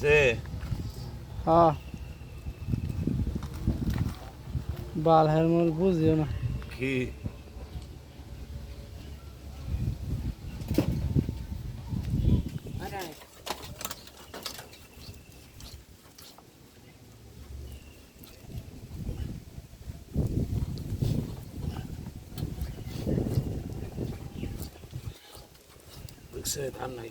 সে হ্যাঁ। বাল হেরমোল বুঝিও না। কি? ধান নাই।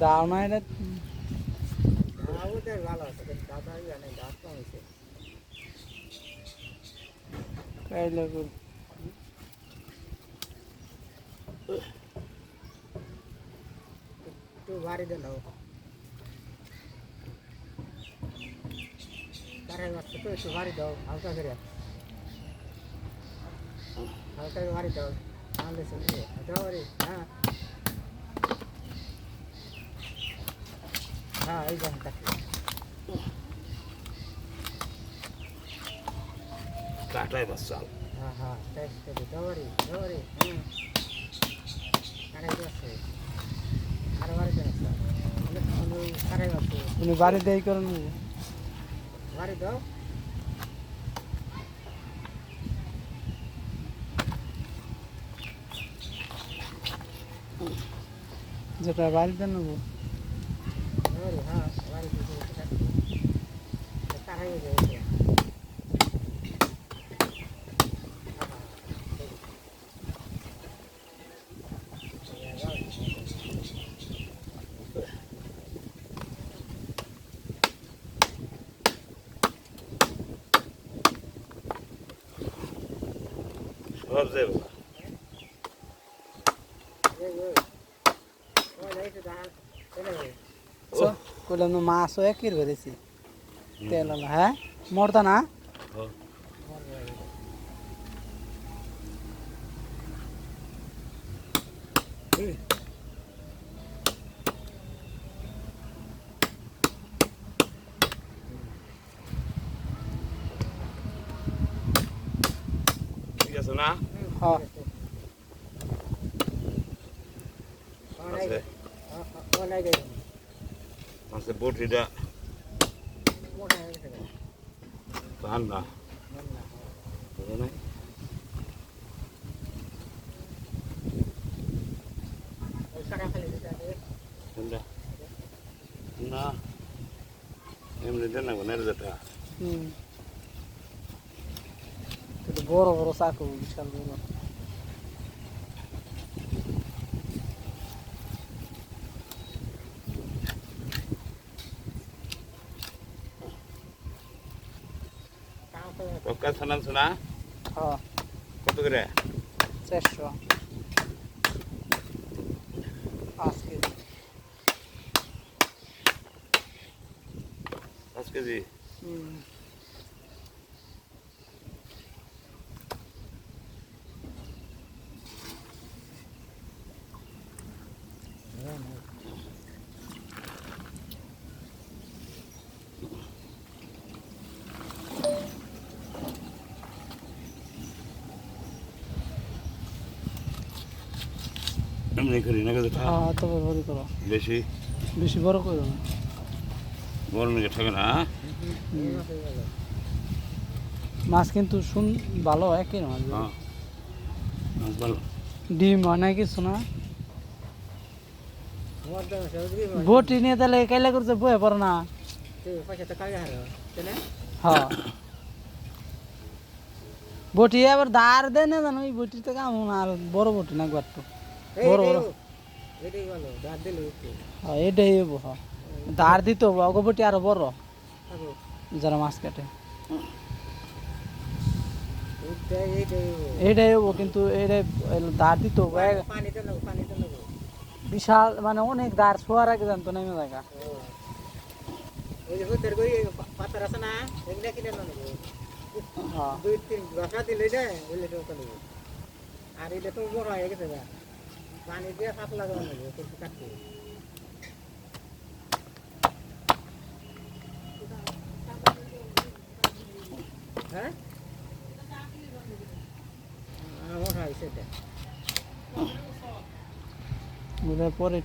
দাও না এটা কাই লাগল একটু বাড়ি দেন তারে বাচ্চা তো একটু বাড়ি দাও হালকা করে। হালকা বাড়ি দাও তাহলে শুনবে দাও রে হ্যাঁ। হ্যাঁ এই বাচ্চাল হ্যাঁ হ্যাঁ দাও রে দাও রে হ্যাঁ। আরে যাচ্ছে আরে বাড়ি দেন আরে বাচ্চা উনি বাড়ি দেই করেন বাড়ি দাও যেটা বাড়িতে নেব Rồi, ha, যাব সো কইলাম না মাছও একই ধরেছি তেল আলা হ্যাঁ মরতা না ঠিক আছে না আছে। বটিটা। ধান না? না এমনি দেন না কোনের যেটা হুম। কিন্তু বড় বড় চাকু বিশাল বড়। পক্কা ছানা আছে না হ্যাঁ। কত করে? চারশো। পাঁচ কেজি। পাঁচ কেজি? হুম। এমনি করি না হ্যাঁ বড় করো। বেশি? বেশি বড় করো না বড় নাকি থাকে না মাছ কিন্তু শুন ভালো একই মাছ হ্যাঁ মাছ ভালো। ডিম হয় না কিছু না। বটি নিয়ে তাহলে কাইলা করছে বয়ে পড়ে না। হ্যাঁ। বটি আবার দাঁড় দেয় না জানো ওই বটিতে কেমন আর বড় বটি না একবার তো। এই বড় এটাই বড়। এটাই হ্যাঁ এটাই হব হ্যাঁ দাঁড় দিতে হবে অগো আরও বড়। যারা মাছ কাটে। এইটাই হব কিন্তু এইটাই দাঁড় দিতে হবে বিশাল মানে অনেক দাঁড় শোয়ার আগে জানতো নেমে হ্যাঁ। নেব আর এটা তো বড় হয়ে গেছে হ্যাঁ? পরে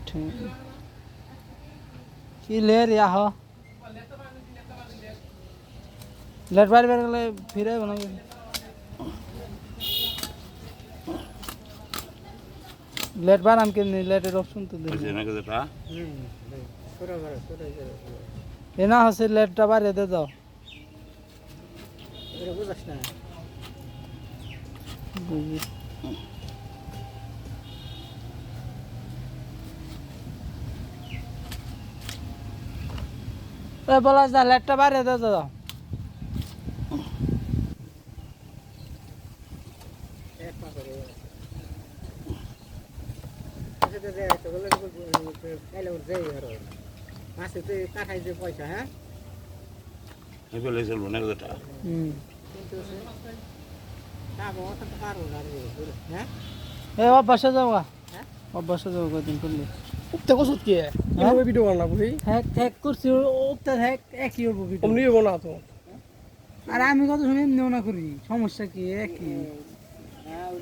কি লে আহ লেট বাড়ি বের গেলে ফিরে আইবো লেট বার আমি কেমনি লেটের অপশন তো হয়েছে দিই না। কথাটা হুম সরে করে সরে করে এ না হচ্ছে লেটটা বাড়িয়ে দে দাও। এটা বুঝাস না। বুঝি। এ বলা যা লেটটা বাড়িয়ে দে দাও এক পা করে আচ্ছা তো যাই তো বলে কাইলে ওর যাই আর মাসে কাঠাই যে পয়সা হ্যাঁ? হ্যাঁ? এ অভ্যাসে যাওবা হ্যাঁ? অভ্যাসে যাও কদিন করলে। উঠতে কসুত কি? কীভাবে ভিডিও বানাবো এই হ্যাক হ্যাক করছি ওটা হ্যাক একই হব ভিডিও অমনি হব না তো। আর আমি কত সময় এমনিও না করি সমস্যা কি একই? হ্যাঁ ওর